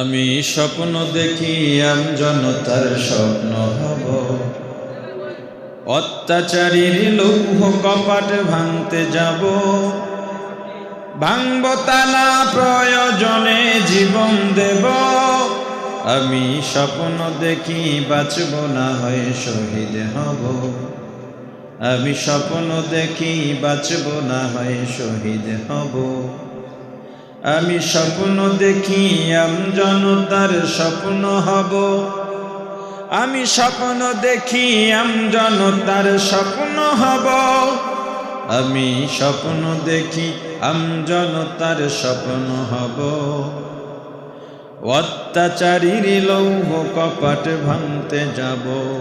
আমি স্বপ্ন দেখি আম জনতার স্বপ্ন হব। অত্যাচারীর লৌহ কপাট ভাঙতে যাব। ভাঙব তালা প্রয়োজনে জীবন দেব। আমি স্বপ্ন দেখি বাঁচব না হয়ে শহীদ হব। আমি স্বপ্ন দেখি বাঁচব না হয়ে শহীদ হব। আমি স্বপ্ন দেখি, আম জনতার স্বপ্ন হব। আমি স্বপ্ন দেখি, আম জনতার স্বপ্ন হব। আমি স্বপ্ন দেখি, আম জনতার স্বপ্ন হব। অত্যাচারীর লৌহ কপাট ভাঙতে যাব।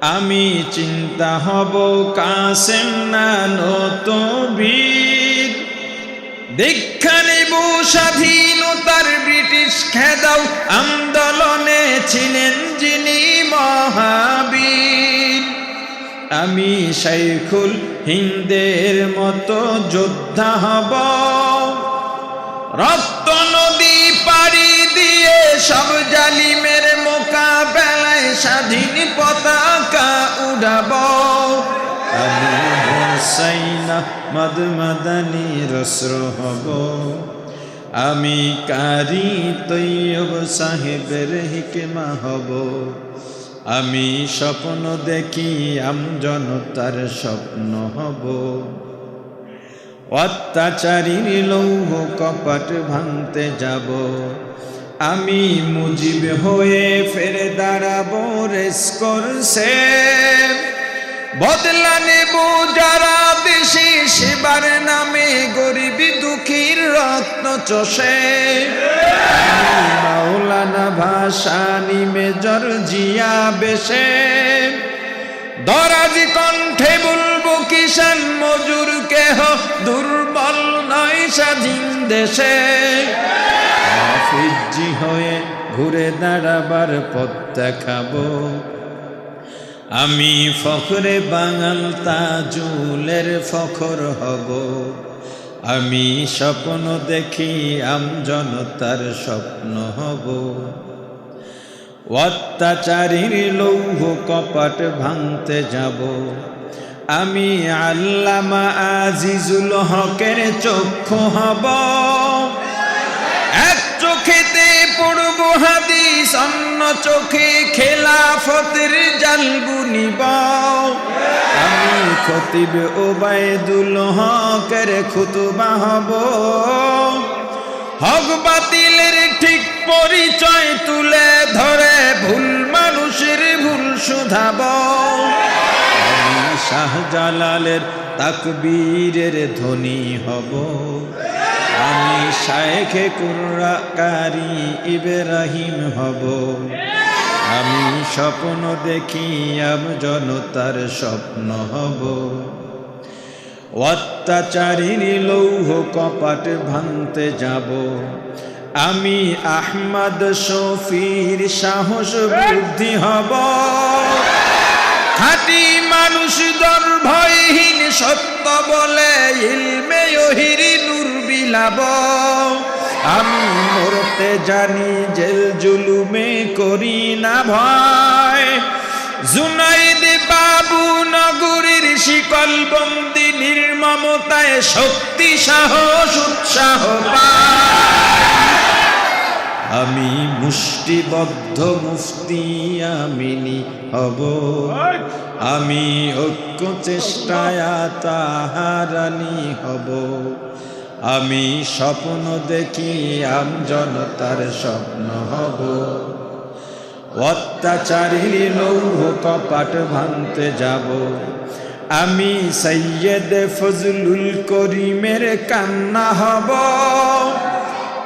আমি চিন্তা হব, কাসেম না নতবীর দীক্ষা নেব স্বাধীনতার ব্রিটিশ খেদাও আন্দোলনে ছিলেন যিনি মহাবীর। আমি শাইখুল হিন্দের মতো যোদ্ধা হব। রক্ত নদী পাড়ি দিয়ে সব জালিমের মোকাবেলায় স্বাধীন পতাকা উড়াব। আমি হোসাইনা মদ মদনী রস্র হব। আমি কারি তৈয়ব সাহেবের হিকেমা হব। আমি স্বপ্ন দেখি আম জনতার স্বপ্ন হব। অত্যাচারীর লৌহ কপাট ভাঙতে যাব। আমি মুজিব হয়ে ফেরে দাঁড়াবো রেস করছে। বদলা নেব চষে মাওলানা ভাষা নিমে জিয়া বেশে। দরাজি কণ্ঠে বলব কিষান মজুর কেহ দুর্বল নয় স্বাধীন দেশে। হাফিজি হয়ে ঘুরে দাঁড়াবার পথ দেখাবো। আমি ফখরে বাঙাল তাজুলের ফখর হব। আমি স্বপ্ন দেখি, আম জনতার স্বপ্ন হব। অত্যাচারীর লৌহ কপাট ভাঙতে যাব। আমি আল্লামা আজিজুল হকের চক্ষু হব। এক চোখেতে পড়ব হাদিস, অন্য চোখে খেলাফতের জালবু নিব। খতিব ওবায়দুল হকের খুতবা হব। হক বাতিলের ঠিক পরিচয় তুলে ধরে ভুল মানুষের ভুল শুধাব। শাহজালালের তাকবীরের ধ্বনি হব। আমি শায়েখে কুর্রাকারি ইব্রাহিম হব। আমি স্বপ্ন দেখি আম জনতার স্বপ্ন হব। অত্যাচারীর লৌহ কপাট ভাঙতে যাব। আমি আহমদ শফির সাহস বুদ্ধি হব। খাটি মানুষ দর ভয়হীন সত্য বলে ইলমে ওহিরি নূর বিলাব। আমি মরতে জানি, জেল জুলুমে করি না ভয়। জুনাইদ বাবু নগরীর শিকল বন্দি, নির্মমতায় শক্তি, সাহস, উৎসাহ আমি মুষ্টিবদ্ধ মুফতি, আমিনি হব। আমি ঐক্য চেষ্টায় তাহারানি হব। আমি স্বপ্ন দেখি আম জনতার স্বপ্ন হব। অত্যাচারী লৌহ কপাট ভাঙতে যাব। আমি সৈয়দ ফজলুল করিমের কান্না হব।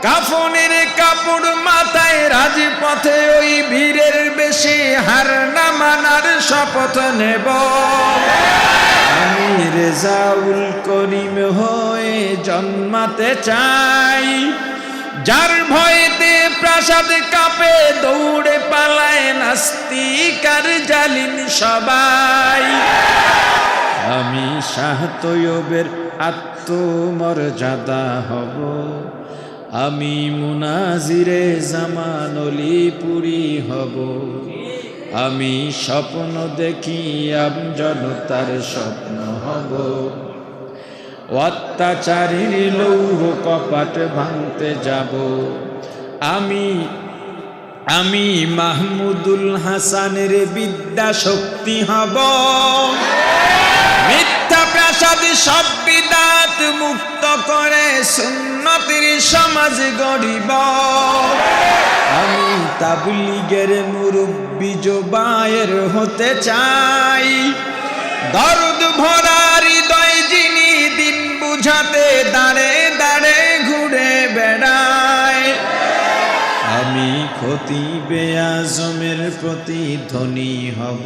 কাফনের কাপড় মাথায় রাজপথে ওই বীরের বেশি হার না মানার শপথ নেব। আমি রেজাউল করিম হয়ে জন্মাতে চাই। যার ভয়েতে প্রাসাদ কাপে, দৌড়ে পালায় নাস্তিকার জালিন সবাই। আমি শাহ তৈয়বের আত্মমর্যাদা হব। আমি মুনাজিরে জামান অলিপুরি হব। আমি স্বপ্ন দেখি আম জনতার স্বপ্ন হব। অত্যাচারীর লৌহ কপাট ভাঙতে যাব। আমি আমি মাহমুদুল হাসানের বিদ্যা শক্তি হব। মিথ্যা প্রাসাদ সব বিদাত মুক্ত করে সুন্নতির সমাজ গড়িব। আমি তাবলিগের মুরব্বী জোবায়ের হতে চাই। দরদ ভরা হৃদয় যিনি দিন দাঁড়ে দাঁড়ে ঘুরে বেড়ায়। আমি ক্ষতি বেয়াজমের প্রতি ধনী হব।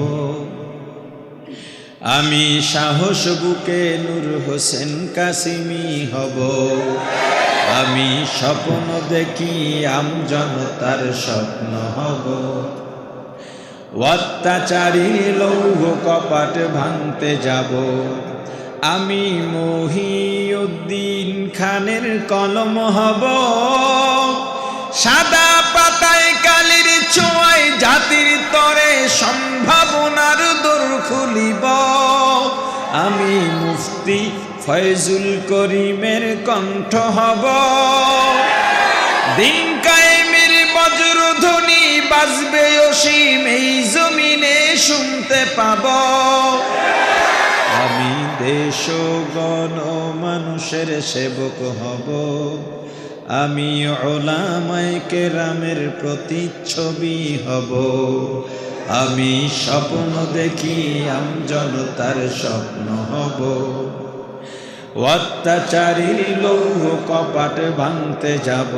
আমি সাহস বুকে নূর হোসেন কাসিমি হব। আমি স্বপ্ন দেখি আম জনতার স্বপ্ন হব। অত্যাচারী লৌহ কপাট ভাঙতে যাব। আমি মহিউদ্দিন খানের কলম হব। সাদা পাতায় কালির ছোঁয়ায় জাতির তরে সম্ভাবনার দোর খুলিব। আমি মুফতি ফয়জুল করিমের কণ্ঠ হব। দিন কায়েমের বজ্রধ্বনি বাজবে অসীম, এই জমিনে শুনতে পাব। আমি দেশ গণ মানুষের সেবক হব। আমি ওলামায় কেরামের প্রতিচ্ছবি হব। আমি স্বপ্ন দেখি আম জনতার স্বপ্ন হব। অত্যাচারীর লৌহ কপাট ভাঙতে যাব।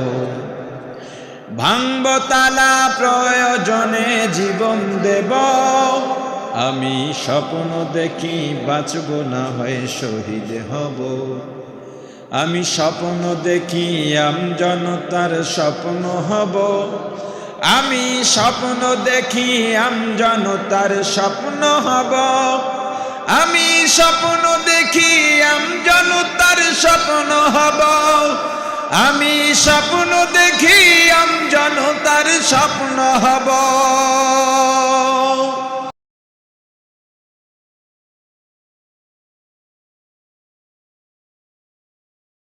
ভাঙব তালা প্রয়োজনে জীবন দেব। আমি স্বপ্ন দেখি বাঁচব না হয় শহীদ হব। আমি স্বপ্ন দেখি আম জনতার স্বপ্ন হব। আমি স্বপ্ন দেখি আম জনতার স্বপ্ন হব। আমি স্বপ্ন দেখি আম জনতার স্বপ্ন হব। আমি স্বপ্ন দেখি আম জনতার স্বপ্ন হব।